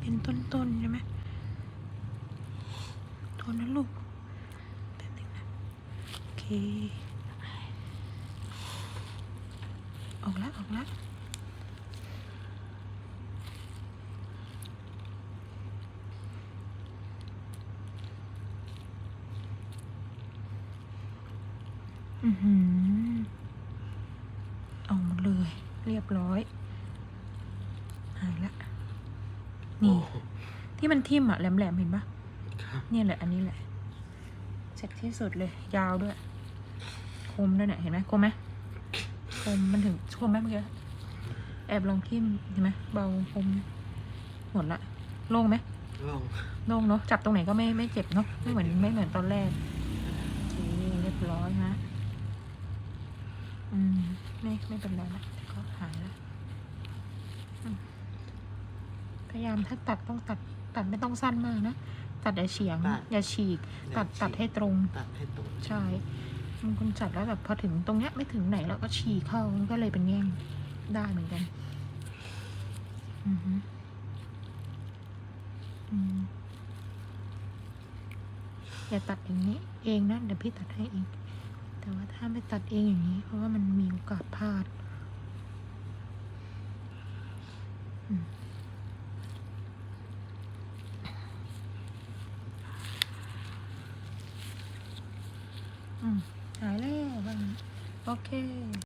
เป็นต้นๆใช่ไหมโทนนะลูกแป๊บนึงนะโอเค ออกแล้วออกแล้วอือหือเอาหมดเลย เรียบร้อยหายละ นี่ ที่มันทิ่มอะแหลมๆเห็นปะครับเนี่ยแหละ อันนี้แหละ เสร็จที่สุดเลย ยาวด้วย คมด้วยเนี่ยเห็นไหมคมไหมคมมันถึงคมไหมเมื่อกี้แอบลองทิ่มเห็นไหมเบาคมหมดละโล่งไหมลองโล่งเนาะจับตรงไหนก็ไม่ไม่เจ็บเนาะไม่เหมือนไม่เหมือนตอนแรกโอเคเรียบร้อยนะอืมไม่ไม่เป็นไรละก็หายละอืม พยายามถ้าตัดต้องตัดตัดไม่ต้องสั้นมากนะ ตัดอย่าเฉียงอย่าฉีกตัดตัดให้ตรง ตัดให้ตรงใช่บางคนจัดแล้วแบบพอถึงตรงเนี้ยไม่ถึงไหนแล้วก็ฉีกเข้ามันก็เลยเป็นแง่งได้เหมือนกัน อือฮึอืมอย่าตัดอย่างนี้ เองนะเดี๋ยวพี่ตัดให้เอง แต่ว่าถ้าไม่ตัดเองอย่างนี้ เพราะว่ามันมีโอกาสพลาด อืมอืม หายแล้วบ้างโอเค